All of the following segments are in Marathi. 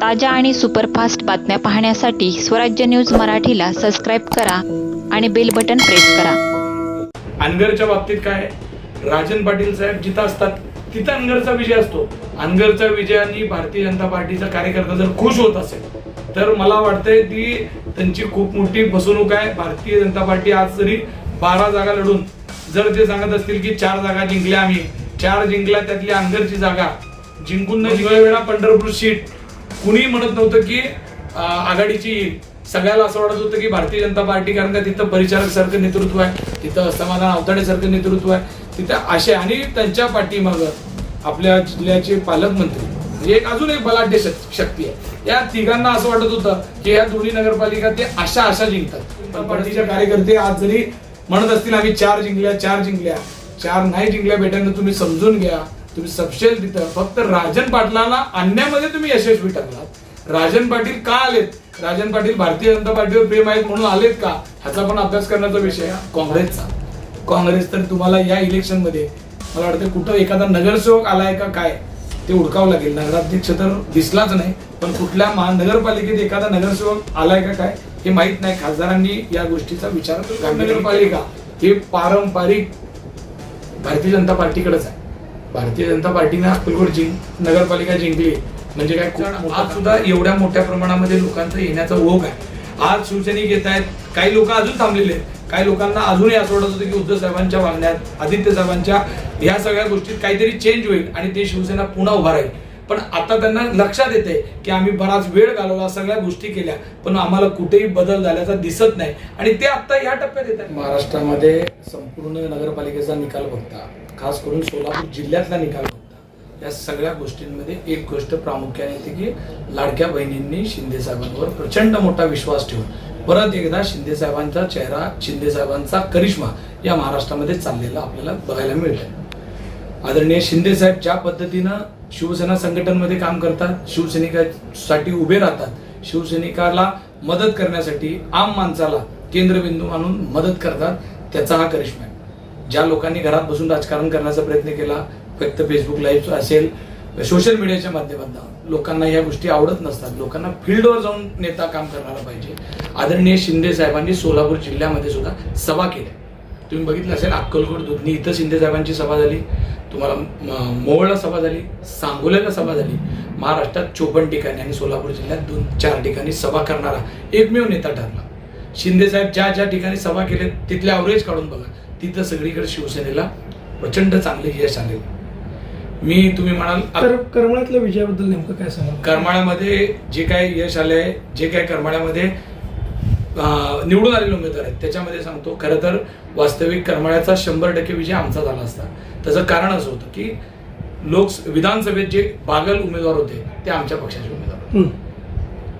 ताज्या आणि सुपरफास्ट बातम्या पाहण्यासाठी स्वराज्य न्यूज मराठीला सबस्क्राईब करा आणि बेल बटन प्रेस करा. अनगरच्या बाबतीत काय? राजन पाटील साहेब जिथं असतात तिथं अनगरचा विजय असतो. अनगरच्या विजयाने भारतीय जनता पार्टीचा कार्यकर्ता जर खुश होत असेल तर मला वाटतंय ती त्यांची खूप मोठी फसवणूक आहे. भारतीय जनता पार्टी आज जरी बारा जागा लढून जर ते सांगत असतील की चार जागा जिंकल्या आम्ही चार जिंकल्या त्यातली अनगरची जागा जिंकून न जिंकल्या वेळा पंढरपूर सीट कुणीही म्हणत नव्हतं की आघाडीची सगळ्याला असं वाटत होतं की भारतीय जनता पार्टी कारण का तिथं परिचारक सारखं नेतृत्व आहे तिथं समाधान अवताडे सारखं नेतृत्व आहे तिथं असे आणि त्यांच्या पाठीमागं आपल्या जिल्ह्याचे पालकमंत्री म्हणजे एक अजून एक बलाढ्य शक्ती आहे. या तिघांना असं वाटत होतं की या दोन्ही नगरपालिका ते अशा अशा जिंकतात. पण पार्टीचे कार्यकर्ते आज जरी म्हणत असतील आम्ही चार जिंकल्या चार जिंकल्या चार नाही जिंकल्या बेटांना तुम्ही समजून घ्या. तुम्ही सबशेल तिथं. फक्त राजन पाटलाला आणण्यामध्ये तुम्ही यशस्वी ठरलात राजन पाटील का आलेत? राजन पाटील भारतीय जनता पार्टीवर प्रेम आहेत म्हणून आलेत का? ह्याचा पण अभ्यास करण्याचा विषय आहे काँग्रेसचा. काँग्रेस तर तुम्हाला या इलेक्शनमध्ये मला वाटतं कुठं एखादा नगरसेवक आलाय का काय ते उडकावं लागेल. नगराध्यक्ष तर दिसलाच नाही पण कुठल्या महानगरपालिकेत एखादा नगरसेवक आलाय का काय हे माहीत नाही. खासदारांनी या गोष्टीचा विचार. नगरपालिका ही पारंपरिक भारतीय जनता पार्टीकडेच आहे. भारतीय जनता पार्टीने अक्कलकोट जिंक नगरपालिका जिंकली. म्हणजे काय आज सुद्धा एवढ्या मोठ्या प्रमाणामध्ये लोकांचा येण्याचा ओघ आहे. आज शिवसैनिक येत आहेत. काही लोक अजून थांबलेले आहेत. काही लोकांना अजूनही असं वाटत होतं की उद्धव साहेबांच्या वागण्यात आदित्य साहेबांच्या या सगळ्या गोष्टीत काहीतरी चेंज होईल आणि ते शिवसेना पुन्हा उभा राहील. पण आता त्यांना लक्षात येते की आम्ही बराच वेळ घालवला सगळ्या गोष्टी केल्या पण आम्हाला कुठेही बदल झाल्याचा दिसत नाही. आणि ते आता या टप्प्यात येत आहे महाराष्ट्रामध्ये संपूर्ण नगरपालिकेचा निकाल बघता खास करून सोलापूर जिल्ह्यातला निकाल होता. या सगळ्या गोष्टींमध्ये एक गोष्ट प्रामुख्याने येते की लाडक्या बहिणींनी शिंदे साहेबांवर प्रचंड मोठा विश्वास ठेवून परत एकदा शिंदे साहेबांचा चेहरा शिंदे साहेबांचा करिश्मा या महाराष्ट्रामध्ये चाललेला आपल्याला बघायला मिळतो आदरणीय शिंदे साहेब ज्या पद्धतीनं शिवसेना संघटनमध्ये काम करतात शिवसैनिकासाठी उभे राहतात शिवसैनिकाला मदत करण्यासाठी आम माणसाला केंद्रबिंदू मानून मदत करतात त्याचा हा करिश्मा आहे. ज्या लोकांनी घरात बसून राजकारण करण्याचा प्रयत्न केला फक्त फेसबुक लाईव्ह असेल सोशल मीडियाच्या माध्यमातून. लोकांना ह्या गोष्टी आवडत नसतात. लोकांना फील्डवर जाऊन नेता काम करणारा पाहिजे. आदरणीय शिंदे साहेबांनी सोलापूर जिल्ह्यामध्ये सुद्धा सभा केल्या. तुम्ही बघितलं असेल अक्कलकोट दुधनी इथं शिंदे साहेबांची सभा झाली. तुम्हाला मोहळला सभा झाली सांगोल्याला सभा झाली. महाराष्ट्रात चोपन्न ठिकाणी आणि सोलापूर जिल्ह्यात दोन चार ठिकाणी सभा करणारा एकमेव नेता ठरला. शिंदे साहेब ज्या ज्या ठिकाणी सभा केले तिथले अवरेज काढून बघा. तिथं सगळीकडे शिवसेनेला प्रचंड चांगले यश आले मी तुम्ही म्हणाल तर करमळ्यातल्या विजयाबद्दल नेमकं काय सांगा करमाळ्यामध्ये जे काय यश आले जे काय करमाळ्यामध्ये निवडून आलेले उमेदवार आहेत त्याच्यामध्ये सांगतो खरं तर वास्तविक करमाळ्याचा शंभर टक्के विजय आमचा झाला असता. त्याचं कारण असं होतं की लोक विधानसभेत जे बागल उमेदवार होते ते आमच्या पक्षाचे उमेदवार होते.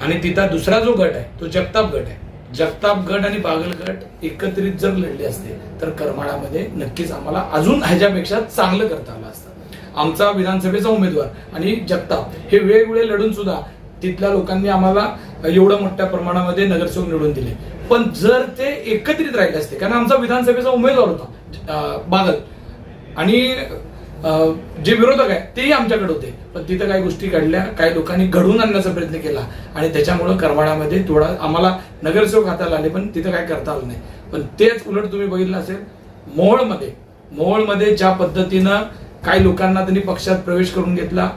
आणि तिथं दुसरा जो गट आहे तो जगताप गट आहे. जगतापगड आणि बागल गट एकत्रित जर लढले असते तर करमाळामध्ये नक्कीच आम्हाला अजून ह्याच्यापेक्षा चांगलं करता आलं असतं. आमचा विधानसभेचा उमेदवार आणि जगताप हे वेगवेगळे लढून सुद्धा तिथल्या लोकांनी आम्हाला एवढं मोठ्या प्रमाणामध्ये नगरसेवक निवडून दिले. पण जर ते एकत्रित राहिले असते कारण आमचा विधानसभेचा उमेदवार होता बागल. आणि जे विरोधक आहे तेही आमच्याकडे होते. पण तिथं काही गोष्टी घडल्या काही लोकांनी घडवून आणण्याचा प्रयत्न केला आणि त्याच्यामुळं करमाळ्यामध्ये थोडा आम्हाला नगरसेवक हाताला आले पण तिथं काय करता आलं नाही. पण तेच उलट तुम्ही बघितलं असेल मोहोळमध्ये मोहोळमध्ये ज्या पद्धतीनं काही लोकांना त्यांनी पक्षात प्रवेश करून घेतला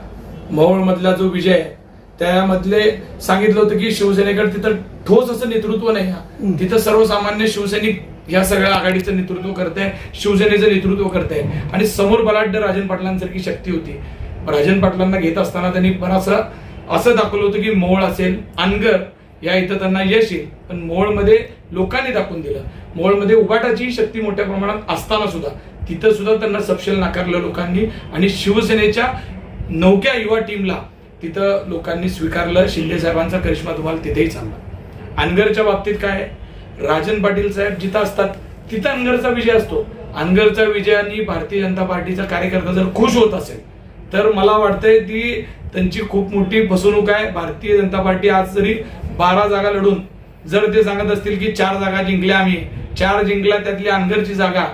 मोहोळमधला जो विजय आहे त्यामधले सांगितलं होतं की शिवसेनेकडे तिथं ठोस असं नेतृत्व नाही. तिथं सर्वसामान्य शिवसैनिक या सगळ्या आघाडीचं नेतृत्व करते शिवसेनेचं नेतृत्व करते आणि समोर बलाढ्य राजन पाटलांसारखी शक्ती होती. राजन पाटलांना घेत असताना त्यांनी बराचसा असं दाखवलं होतं की मोळ असेल अनगर या इथं त्यांना यश येईल. पण मोळमध्ये लोकांनी दाखवून दिलं. मोळमध्ये उभाटाची शक्ती मोठ्या प्रमाणात असताना सुद्धा तिथं सुद्धा त्यांना सपशेल नाकारलं लोकांनी आणि शिवसेनेच्या नौक्या युवा टीमला तिथं लोकांनी स्वीकारलं. शिंदे साहेबांचा करिश्मा तुम्हाला तिथेही चालला. अनगरच्या बाबतीत काय आहे? राजन पाटील साहेब जिथं असतात तिथं अनगरचा विजय असतो. अनगरचा विजयाने भारतीय जनता पार्टीचा कार्यकर्ता जर खुश होत असेल तर मला वाटतंय ती त्यांची खूप मोठी फसवणूक आहे. भारतीय जनता पार्टी आज जरी बारा जागा लढून जर ते सांगत असतील की चार जागा जिंकल्या आम्ही चार जिंकल्या त्यातली अनगरची जागा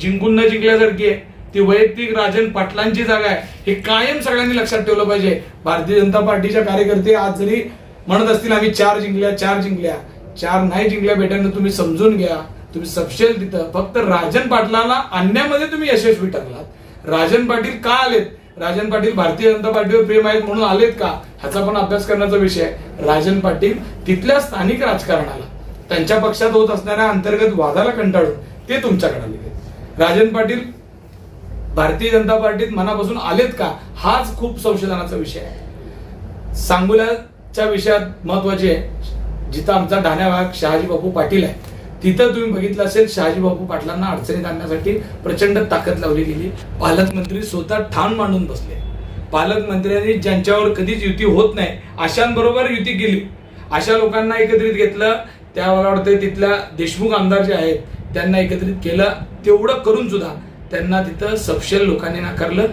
जिंकून न जिंकल्यासारखी आहे ती वैयक्तिक राजन पाटलांची जागा आहे हे कायम सगळ्यांनी लक्षात ठेवलं पाहिजे. भारतीय जनता पार्टीच्या कार्यकर्ते आज जरी म्हणत असतील आम्ही चार जिंकल्या चार जिंकल्या चार नाही जिंकल्या बेटांना तुम्ही समजून घ्या तुम्ही सपशेल तिथं. फक्त राजन पाटलांना आणण्यामध्ये तुम्ही यशस्वी ठरलात राजन पाटील का आलेत? राजन पाटील भारतीय जनता पार्टीवर प्रेम आहेत म्हणून आलेत का? ह्याचा पण अभ्यास करण्याचा विषय आहे. राजन पाटील तिथल्या स्थानिक राजकारणाला त्यांच्या पक्षात होत असणाऱ्या अंतर्गत वादाला कंटाळून ते तुमच्याकडे आले राजन पाटील भारतीय जनता पार्टीत मनापासून आलेत का? हाच खूप संशोधनाचा विषय आहे. सांगोल्याच्या विषयात महत्वाची आहे. जिथं आमचा ठाण्या भाग शहाजी बापू पाटील आहे तिथं तुम्ही बघितलं असेल शहाजीबाबू पाटलांना अडचणीत आणण्यासाठी प्रचंड ताकद लावली गेली. पालकमंत्री स्वतः ठाण मांडून बसले. पालकमंत्र्यांनी ज्यांच्यावर कधीच युती होत नाही अशांबरोबर युती केली. अशा लोकांना एकत्रित घेतलं त्या मला वाटतं तिथल्या देशमुख आमदार जे आहेत त्यांना एकत्रित केलं तेवढं करून सुद्धा त्यांना तिथं सपशेल लोकांनी नाकारलं.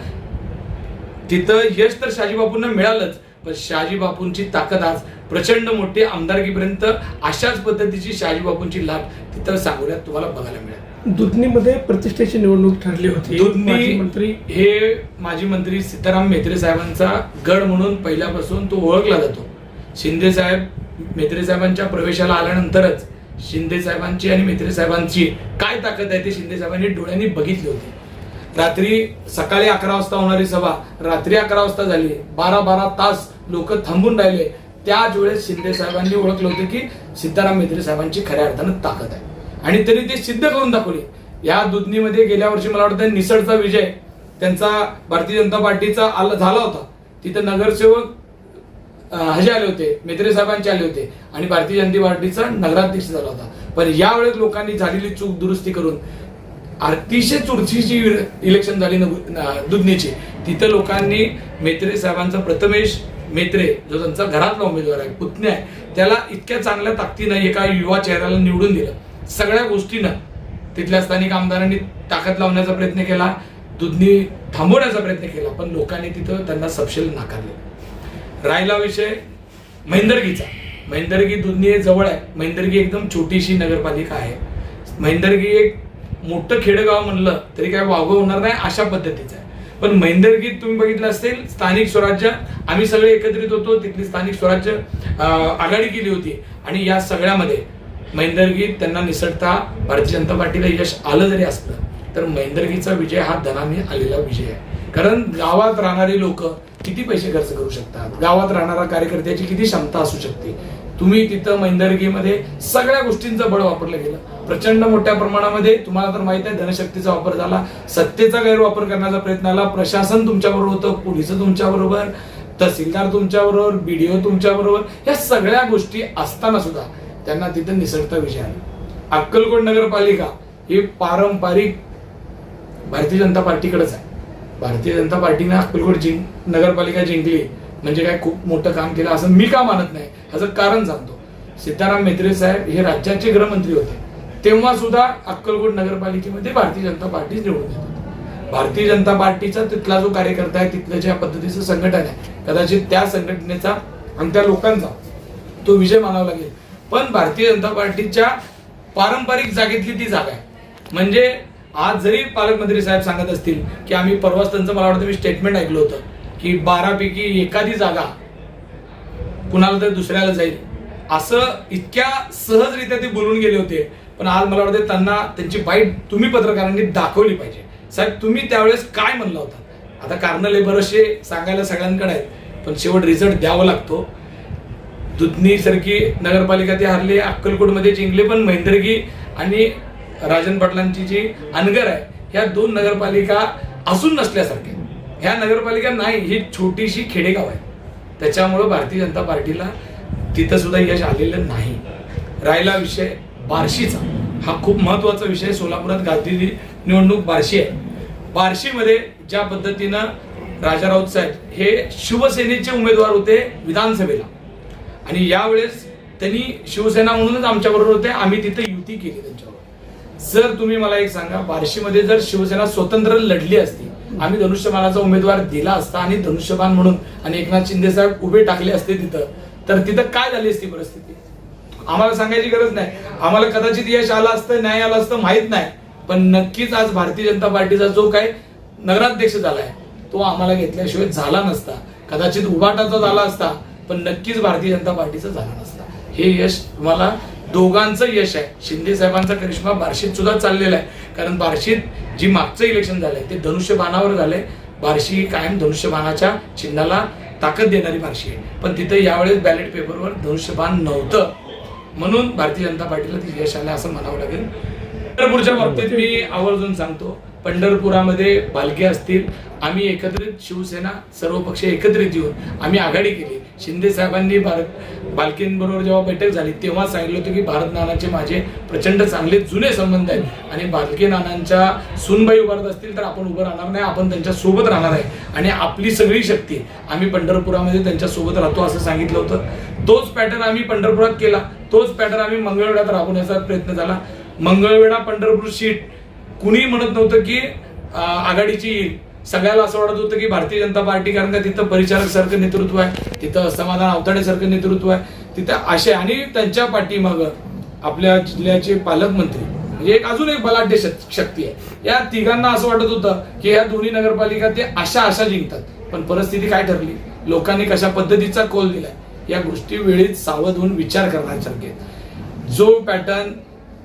तिथं यश तर शाजीबापूंना मिळालंच पण शहाजीबापूंची ताकद आज प्रचंड मोठी आमदारकीपर्यंत अशाच पद्धतीची शहाजीबापूंची लाभ तिथं सांगोल्यात तुम्हाला बघायला मिळेल. दुधनीमध्ये प्रतिष्ठेची निवडणूक ठरली होती. दुधनी मंत्री हे माजी मंत्री सीताराम म्हेत्रे साहेबांचा गड म्हणून पहिल्यापासून तो ओळखला जातो. शिंदे साहेब म्हेत्रे साहेबांच्या प्रवेशाला आल्यानंतरच शिंदे साहेबांची आणि म्हेत्रे साहेबांची काय ताकद आहे ते शिंदे साहेबांनी डोळ्यांनी बघितली होती. रात्री सकाळी अकरा वाजता होणारी सभा रात्री अकरा वाजता झाली. बारा बारा तास लोक थांबून राहिले. त्याच वेळेस शिंदे साहेबांनी ओळखलं होतं की सीताराम म्हेत्रे साहेबांची खऱ्या अर्थानं ताकद आहे. आणि त्यांनी ते सिद्ध करून दाखवले. या दुधनीमध्ये गेल्या वर्षी मला वाटतं निसडचा विजय त्यांचा भारतीय जनता पार्टीचा आला झाला होता. तिथं नगरसेवक हजे आले होते मेत्रे साहेबांचे आले होते आणि भारतीय जनता पार्टीचा नगराध्यक्ष झाला होता. पण यावेळेस लोकांनी झालेली चूक दुरुस्ती करून अतिशय चुरशीची इलेक्शन झाली न- दुधनीची. तिथं लोकांनी मेत्रे साहेबांचा प्रथमेश मेत्रे जो त्यांचा घरातला उमेदवार आहे पुतण्या आहे त्याला इतक्या चांगल्या ताकदीनं एका युवा चेहऱ्याला निवडून दिलं. सगळ्या गोष्टीनं तिथल्या स्थानिक आमदारांनी ताकद लावण्याचा प्रयत्न केला दुधनी थांबवण्याचा प्रयत्न केला पण लोकांनी तिथं त्यांना सपशेल नाकारले. राहिला विषय महेंदरगीचा. महेंदरगी दुधनी हे जवळ आहे. महेंदरगी एकदम छोटीशी नगरपालिका आहे. महेंदरगी एक मोठं खेडेगाव म्हणलं तरी काय वावगं होणार नाही अशा पद्धतीचं आहे. पण महिंदरगीत तुम्ही बघितलं असेल स्थानिक स्वराज्य आम्ही सगळे एकत्रित होतो तिथली स्थानिक स्वराज्य आघाडी केली होती. आणि या सगळ्यामध्ये महिंदरगीत त्यांना निसटता भारतीय जनता पार्टीला यश आलं जरी असलं तर महिंदरगीचा विजय हा धनाने आलेला विजय आहे. कारण गावात राहणारी लोक किती पैसे खर्च करू शकतात? गावात राहणारा कार्यकर्त्याची किती क्षमता असू शकते? तुम्ही तिथं मैंदरगीमध्ये सगळ्या गोष्टींचं बळ वापरलं गेलं. प्रचंड मोठ्या प्रमाणामध्ये तुम्हाला तर माहीत आहे धनशक्तीचा वापर झाला. सत्तेचा गैरवापर करण्याचा प्रयत्न आला. प्रशासन तुमच्याबरोबर होतं पोलीस तुमच्याबरोबर तहसीलदार तुमच्याबरोबर बीडीओ तुमच्याबरोबर या सगळ्या गोष्टी असताना सुद्धा त्यांना तिथं निसरता विषय आला. अक्कलकोट नगरपालिका ही पारंपरिक भारतीय जनता पार्टीकडेच आहे. भारतीय जनता पार्टीने अक्कलकोट जिंक नगरपालिका जिंकली. म्हणजे काय खूप मोठं काम केलं असं मी का मानत नाही ह्याचं कारण सांगतो. सीताराम मेत्रे साहेब हे राज्याचे गृहमंत्री होते. तेव्हा सुद्धा अक्कलकोट नगरपालिकेमध्ये भारतीय जनता पार्टी निवडून येत. भारतीय जनता पार्टीचा तिथला जो कार्यकर्ता आहे तिथलं ज्या पद्धतीचं संघटन आहे कदाचित त्या संघटनेचा आणि त्या लोकांचा तो विजय मानावा लागेल. पण भारतीय जनता पार्टीच्या पारंपरिक जागेतली ती जागा आहे. म्हणजे आज जरी पालकमंत्री साहेब सांगत असतील की आम्ही परवाच त्यांचं मला वाटतं मी स्टेटमेंट ऐकलं होतं की बारापैकी एखादी जागा कुणाला तरी दुसऱ्याला जाईल. असं इतक्या सहजरित्या ते बोलून गेले होते. पण आज मला वाटतं त्यांना त्यांची बाईट तुम्ही पत्रकारांनी दाखवली पाहिजे. साहेब तुम्ही त्यावेळेस काय म्हणला होता? आता कारण लय बरेचसे सांगायला सगळ्यांकडे आहेत पण शेवट रिझल्ट द्यावा लागतो. दुधनीसारखी नगरपालिका ते हरले अक्कलकोटमध्ये जिंकले पण महेंद्रगी आणि राजन पाटलांची जी अनगर आहे ह्या दोन नगरपालिका असून नसल्यासारख्या ह्या नगरपालिका नाही ही छोटीशी खेडेगाव आहे. त्याच्यामुळं भारतीय जनता पार्टीला तिथं सुद्धा यश आलेलं नाही. राहिला विषय. बार्शीचा. हा खूप महत्त्वाचा विषय सोलापुरात गाजलेली निवडणूक बार्शी आहे. बार्शीमध्ये ज्या पद्धतीनं राजा राऊत साहेब हे शिवसेनेचे उमेदवार होते विधानसभेला. आणि यावेळेस त्यांनी शिवसेना म्हणूनच आमच्या बरोबर होते. आम्ही तिथे युती केली त्यांच्यावर. जर तुम्ही मला एक सांगा. बार्शीमध्ये जर शिवसेना स्वतंत्र लढली असती आम्ही धनुष्यबाणाचा उमेदवार दिला असता आणि धनुष्यबाण म्हणून आणि एकनाथ शिंदे साहेब उभे टाकले असते तिथं तर तिथं काय झाली असती परिस्थिती? आम्हाला सांगायची गरज नाही. आम्हाला कदाचित यश आलं असतं नाही आलं असतं माहीत नाही. पण नक्कीच आज भारतीय जनता पार्टीचा जो काय नगराध्यक्ष झालाय तो आम्हाला घेतल्याशिवाय झाला नसता. कदाचित उभाटाचा झाला असता पण नक्कीच भारतीय जनता पार्टीचा झाला नसता. हे यश तुम्हाला दोघांचं यश आहे. शिंदे साहेबांचा करिश्मा बार्शीत सुद्धा चाललेला आहे. कारण बार्शीत जी मागचं इलेक्शन झालंय ते धनुष्यबाणावर झालंय. बार्शी कायम धनुष्यबाणाच्या चिन्हाला ताकद देणारी बार्शी आहे. पण तिथं यावेळेस बॅलेट पेपरवर धनुष्यबाण नव्हतं. म्हणून भारतीय जनता पार्टीला ते यश आलं असं म्हणावं लागेल. पंढरपूरच्या बाबतीत मी आवर्जून सांगतो पंढरपुरामध्ये बालके असतील आम्ही एकत्रित शिवसेना सर्व पक्ष एकत्रित येऊन आम्ही आघाडी केली. शिंदे साहेबांनी भारत बालकेंबरोबर जेव्हा बैठक झाली तेव्हा सांगितलं होतं की भारत नानाचे माझे प्रचंड चांगले जुने संबंध आहेत आणि बालके नानांच्या सुनबाई उभारत असतील तर आपण उभं राहणार नाही आपण त्यांच्यासोबत राहणार आहे. आणि आपली सगळी शक्ती आम्ही पंढरपुरामध्ये त्यांच्यासोबत राहतो असं सांगितलं होतं. तोच पॅटर्न आम्ही पंढरपुरात केला. तोच पॅटर्न आम्ही मंगळवेढ्यात राबवण्याचा प्रयत्न झाला. मंगळवेढा पंढरपूर सीट कुणी म्हणत नव्हतं की आघाडीची येईल. सगळ्याला असं वाटत होतं की भारतीय जनता पार्टी कारण का तिथं परिचारक सारखं नेतृत्व आहे तिथं समाधान अवताडे सारखं नेतृत्व आहे तिथं असे आणि त्यांच्या पाठीमागं आपल्या जिल्ह्याचे पालकमंत्री म्हणजे एक अजून एक बलाढ्य शक्ती आहे. या तिघांना असं वाटत होतं की या दोन्ही नगरपालिका ते अशा अशा जिंकतात. पण परिस्थिती काय ठरली? लोकांनी कशा पद्धतीचा कोल दिलाय? या गोष्टी वेळेत सावध होऊन विचार करण्यासारखे. जो पॅटर्न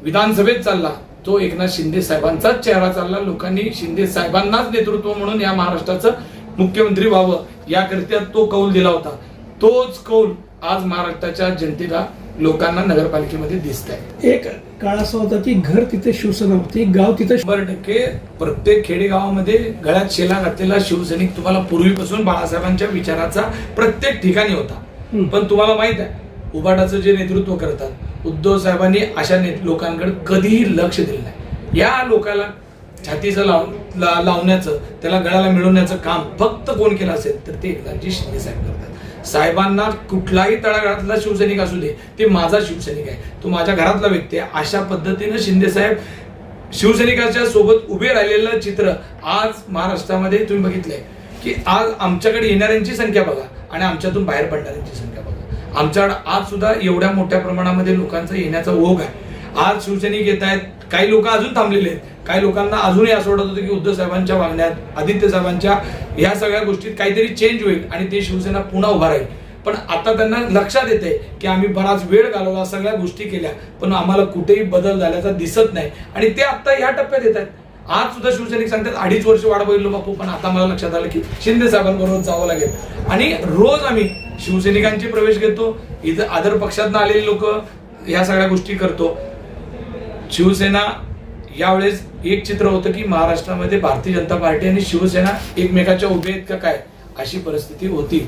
विधानसभेत चालला तो एकनाथ शिंदे साहेबांचाच चेहरा चालला लोकांनी शिंदे साहेबांनाच नेतृत्व म्हणून या महाराष्ट्राचं मुख्यमंत्री व्हावं याकरिता तो कौल दिला होता तोच कौल आज महाराष्ट्राच्या जनतेला लोकांना नगरपालिकेमध्ये दिसत आहे एक काळ असा होता की घर तिथे शिवसेना होती गाव तिथे शंभर टक्के प्रत्येक खेडेगावामध्ये गळ्यात शेला घातलेला शिवसैनिक तुम्हाला पूर्वीपासून बाळासाहेबांच्या विचाराचा प्रत्येक ठिकाणी होता. पण तुम्हाला माहीत आहे उभाटाचं जे नेतृत्व करतात उद्धव साहेबांनी अशा लोकांकडे कधीही लक्ष दिलं नाही. या लोकाला छातीचं लाव ला- लावण्याचं त्याला गळाला मिळवण्याचं काम फक्त कोण केलं असेल तर ते एकनाथजी शिंदे साहेब करतात. साहेबांना कुठलाही तळागाळातला शिवसैनिक असू दे ते माझा शिवसैनिक आहे. तो माझ्या घरातला व्यक्ती आहे. अशा पद्धतीनं शिंदे साहेब शिवसैनिकाच्या सोबत उभे राहिलेलं चित्र आज महाराष्ट्रामध्ये तुम्ही बघितलंय की आज आमच्याकडे येणाऱ्यांची संख्या बघा. आणि आमच्यातून बाहेर पडणाऱ्यांची संख्या बघा. आमच्याकडे आज सुद्धा एवढ्या मोठ्या प्रमाणामध्ये लोकांचा येण्याचा ओघ आहे. आज शिवसैनिक येत आहेत काही लोक अजून थांबलेले आहेत. काही लोकांना अजूनही असं वाटत होतं की उद्धव साहेबांच्या वागण्यात आदित्य साहेबांच्या या सगळ्या गोष्टीत काहीतरी चेंज होईल आणि ते शिवसेना पुन्हा उभा राहील. पण आता त्यांना लक्षात येते की आम्ही बराच वेळ घालवला सगळ्या गोष्टी केल्या पण आम्हाला कुठेही बदल झाल्याचा दिसत नाही. आणि ते आता या टप्प्यात येत आहेत. आज सुद्धा शिवसैनिक सांगतात अडीच वर्ष वाढ बघितलो बापू पण आता मला लक्षात आलं की शिंदे साहेबांबरोबर जावं लागेल. आणि रोज आम्ही शिवसैनिकांचे प्रवेश घेतो इथं आदर पक्षातनं आलेली लोक ह्या सगळ्या गोष्टी करतो. शिवसेना यावेळेस एक चित्र होतं की महाराष्ट्रामध्ये भारतीय जनता पार्टी आणि शिवसेना एकमेकाच्या उभे आहेत का काय अशी परिस्थिती होती.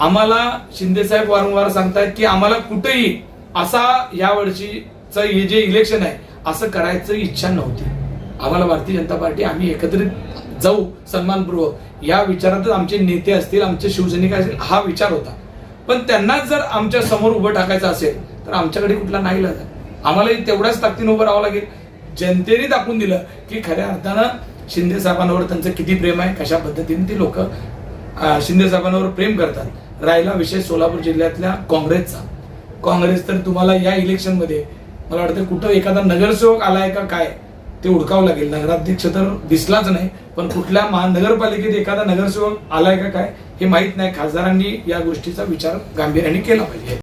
आम्हाला शिंदे साहेब वारंवार सांगतायत की आम्हाला कुठेही असा या वर्षीचं हे जे इलेक्शन आहे असं करायचं इच्छा नव्हती. आम्हाला भारतीय जनता पार्टी आम्ही एकत्रित जाऊ सन्मानपूर्वक. या विचारातच आमचे नेते असतील आमचे शिवसैनिक असतील हा विचार होता. पण त्यांनाच जर आमच्यासमोर उभं टाकायचं असेल तर आमच्याकडे कुठला नाही लागला आम्हालाही तेवढ्याच ताकदीनं उभं राहावं लागेल. जनतेने दाखवून दिलं की खऱ्या अर्थानं शिंदे साहेबांवर त्यांचं किती प्रेम आहे कशा पद्धतीने ते लोक शिंदे साहेबांवर प्रेम करतात. राहिला विषय सोलापूर जिल्ह्यातल्या काँग्रेसचा. काँग्रेस तर तुम्हाला या इलेक्शनमध्ये मला वाटतं कुठं एखादा नगरसेवक आलाय का काय? ते उडकावं लागेल. नगराध्यक्ष तर दिसलाच नाही पण कुठल्या महानगरपालिकेत एखादा नगरसेवक आलाय का काय हे माहीत नाही. खासदारांनी या गोष्टीचा विचार गांभीर्याने केला पाहिजे.